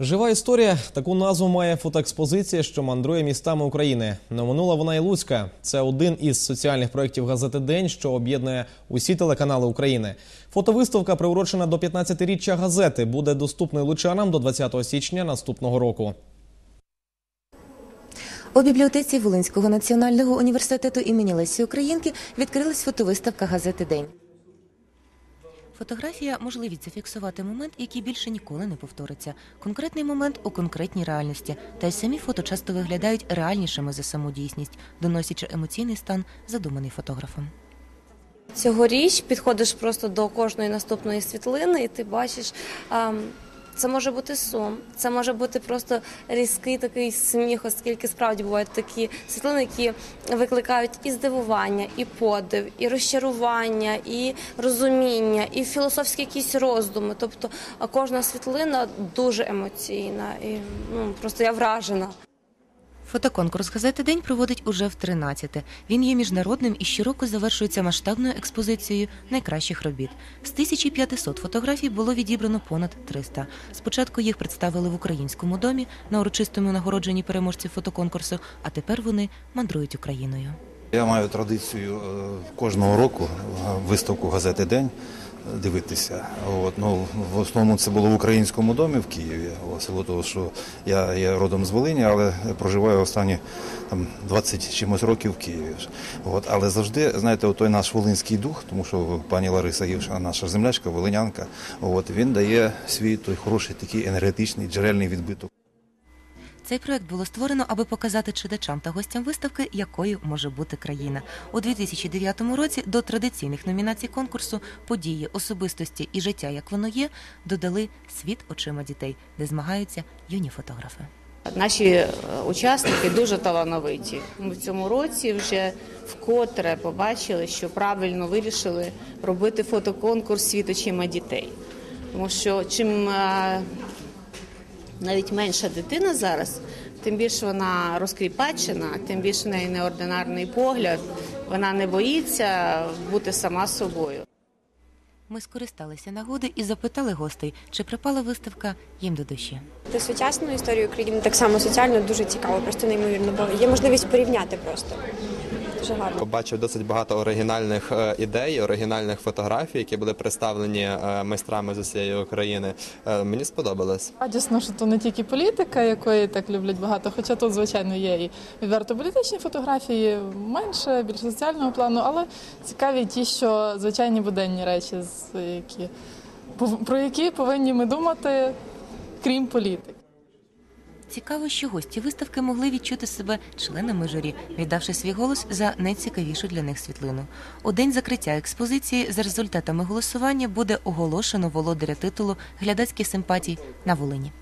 Жива історія таку назву має фотоекспозиція, що мандрує містами України. Не минула вона і Луцька. Це один із соціальних проєктів газети День, що об'єднує усі телеканали України. Фотовиставка, приурочена до 15-річчя газети, буде доступною лучанам до 20 січня наступного року. У бібліотеці Волинського національного університету імені Лесі Українки відкрилась фотовиставка газети День. Фотографія можливість зафіксувати момент, який більше ніколи не повториться. Конкретний момент у конкретній реальності. Та й самі фото часто виглядають реальнішими за саму дійсність, доносячи емоційний стан, задуманий фотографом. Цьогоріч підходиш просто до кожної наступної світлини, і ти бачиш. ем, Це може бути сум, це може бути просто різкий такий сміх, оскільки справді бувають такі світлини, які викликають і здивування, і подив, і розчарування, і розуміння, і філософські якісь роздуми. Тобто кожна світлина дуже емоційна, і ну просто я вражена. Фотоконкурс газети День проводить уже в 13-те. Він є міжнародним і щороку завершується масштабною експозицією найкращих робіт. З 1500 фотографій було відібрано понад 300. Спочатку їх представили в українському домі на урочистому нагородженні переможців фотоконкурсу, а тепер вони мандрують Україною. Я маю традицію е, кожного року е, виставку газети День дивитися. От, ну, в основному це було в українському домі в Києві. Село того, що я є родом з Волині, але проживаю останні там, 20 чимось років в Києві. От, але завжди, знаєте, той наш волинський дух, тому що пані Лариса Гівша, наша землячка, волинянка, от, він дає свій той хороший такий енергетичний джерельний відбиток. Цей проект було створено, аби показати читачам та гостям виставки, якою може бути країна. У 2009 році до традиційних номінацій конкурсу події, особистості і життя, як воно є, додали світ очима дітей, де змагаються юні фотографи. Наші е, учасники дуже талановиті. Ми в цьому році вже вкотре побачили, що правильно вирішили робити фотоконкурс «Світ очима дітей. Тому що чим е, навіть менша дитина зараз, тим більше вона розкріпачена, тим більше в неї неординарний погляд. Вона не боїться бути сама собою. Ми скористалися нагоди і запитали гостей, чи припала виставка їм до душі. Та сучасну історію України так само соціально дуже цікаво, просто неймовірно, бо є можливість порівняти просто. Дуже гарно. Побачив досить багато оригінальних е, ідей, оригінальних фотографій, які були представлені е, майстрами з усієї України. Е, Мені сподобалось. Радісно, що то не тільки політика, якої так люблять багато, хоча тут, звичайно, є і відверто політичні фотографії, менше, більш соціального плану, але цікаві ті, що звичайні буденні речі, які, про які повинні ми думати, крім політики. Цікаво, що гості виставки могли відчути себе членами журі, віддавши свій голос за найцікавішу для них світлину. У день закриття експозиції за результатами голосування буде оголошено володаря титулу глядацьких симпатій на Волині.